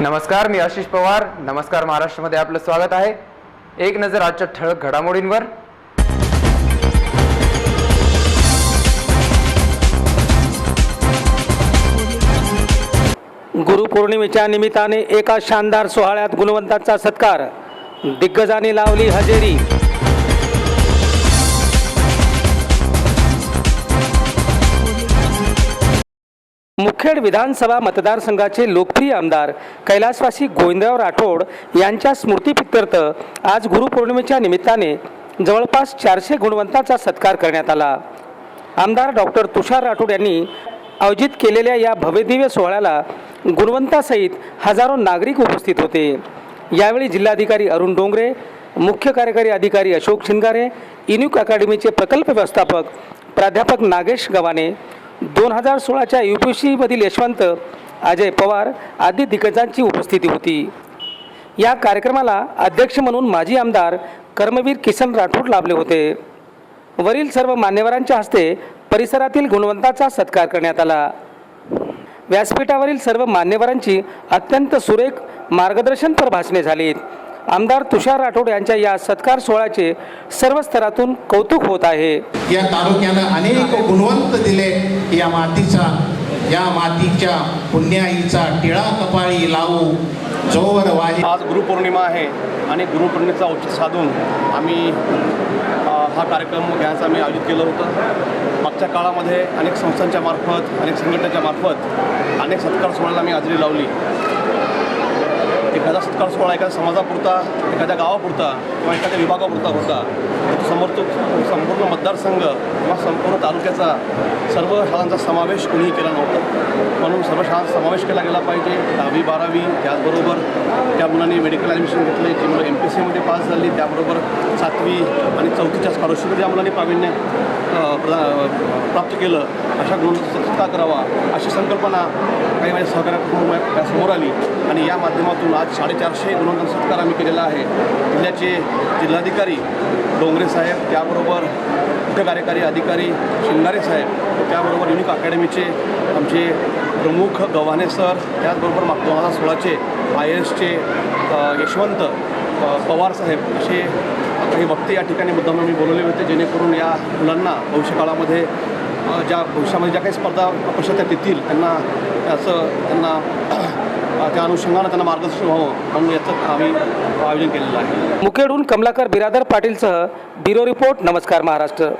नमस्कार मी आशिष पवार. नमस्कार महाराष्ट्रामध्ये आपलं स्वागत आहे. एक नजर आजच्या ठळक घडामोडींवर. गुरुपौर्णिमेच्या निमित्ताने एका शानदार सोहळ्यात गुणवंतांचा सत्कार. दिग्गजांनी लावली हजेरी. मुखेड विधानसभा मतदारसंघाचे लोकप्रिय आमदार कैलासवासी गोविंदराव राठोड यांच्या स्मृतीप्रित्यर्थ आज गुरुपौर्णिमेच्या निमित्ताने जवळपास चारशे गुणवंतांचा सत्कार करण्यात आला. आमदार डॉक्टर तुषार राठोड यांनी आयोजित केलेल्या या भव्यदिव्य सोहळ्याला गुणवंतासहित हजारो नागरिक उपस्थित होते. यावेळी जिल्हाधिकारी अरुण डोंगरे मुख्य कार्यकारी अधिकारी अशोक शिंगारे इन्युक अकॅडमीचे प्रकल्प व्यवस्थापक प्राध्यापक नागेश गवाने दोन हजार सोळाच्या यू पी सीमधील यशवंत अजय पवार आदी दिग्गजांची उपस्थिती होती. या कार्यक्रमाला अध्यक्ष म्हणून माजी आमदार कर्मवीर किसन राठोड लाभले होते. वरील सर्व मान्यवरांच्या हस्ते परिसरातील गुणवंताचा सत्कार करण्यात आला. व्यासपीठावरील सर्व मान्यवरांची अत्यंत सुरेख मार्गदर्शनपर भाषणे झालीत. आमदार तुषार राठोड यांच्या या सत्कार सोहळ्याचे सर्व स्तरातून कौतुक होत आहे. या तालुक्यानं अनेक गुणवंत दिले. या मातीचा या मातीच्या पुण्याईचा टिळा कपाळी लावू जोवर वाही आज गुरुपौर्णिमा आहे आणि गुरुपौर्णिमेचा औचित्य साधून आम्ही हा कार्यक्रम घ्यायचा आम्ही आयोजित केलं होतं. मागच्या काळामध्ये अनेक संस्थांच्या मार्फत अनेक संघटनेच्या मार्फत अनेक सत्कार सोहळ्याला आम्ही हजेरी लावली. एखादा सत्कार सोहळा एखाद्या समाजापुरता एखाद्या गावापुरता किंवा एखाद्या विभागापुरता होता तो समोर तो संपूर्ण मतदारसंघ किंवा संपूर्ण तालुक्याचा सर्व शाळांचा समावेश कुणीही केला नव्हता. म्हणून सर्व शाळांचा समावेश केला गेला पाहिजे. दहावी बारावी त्याचबरोबर त्या मुलांनी मेडिकल ॲडमिशन घेतले जी मुलं एम पी सीमध्ये पास झाली. त्याबरोबर सातवी आणि चौथीच्या स्कॉलरशिप ज्या मुलांनी प्रावीण्य प्रदा प्राप्त केलं अशा गुण सत्कार करावा अशी संकल्पना काही माझ्या सहकार्या समोर आली. आणि या माध्यमातून आज साडेचारशे गुणवंतांचा सत्कार आम्ही केलेला आहे. जिल्ह्याचे जिल्हाधिकारी डोंगरे साहेब त्याबरोबर मुख्य कार्यकारी अधिकारी शिंगारे साहेब त्याबरोबर युनिक अकॅडमीचे आमचे प्रमुख गव्हाणे सर त्याचबरोबर मागतो दोन हजार सोळाचे आय एसचे यशवंत पवार साहेब असे काही वक्ते या ठिकाणी मुद्दाम मी बोलवले होते जेणेकरून या मुलांना भविष्यकाळामध्ये ज्या भविष्यामध्ये ज्या काही स्पर्धा अपयशात येतील त्यांना त्याचं त्यांना त्या अनुषंगानं त्यांना मार्गदर्शन व्हावं म्हणून याचं आम्ही आयोजन केलेलं आहे. मुखेडहून कमलाकर बिरादर पाटीलसह ब्युरो रिपोर्ट नमस्कार महाराष्ट्र.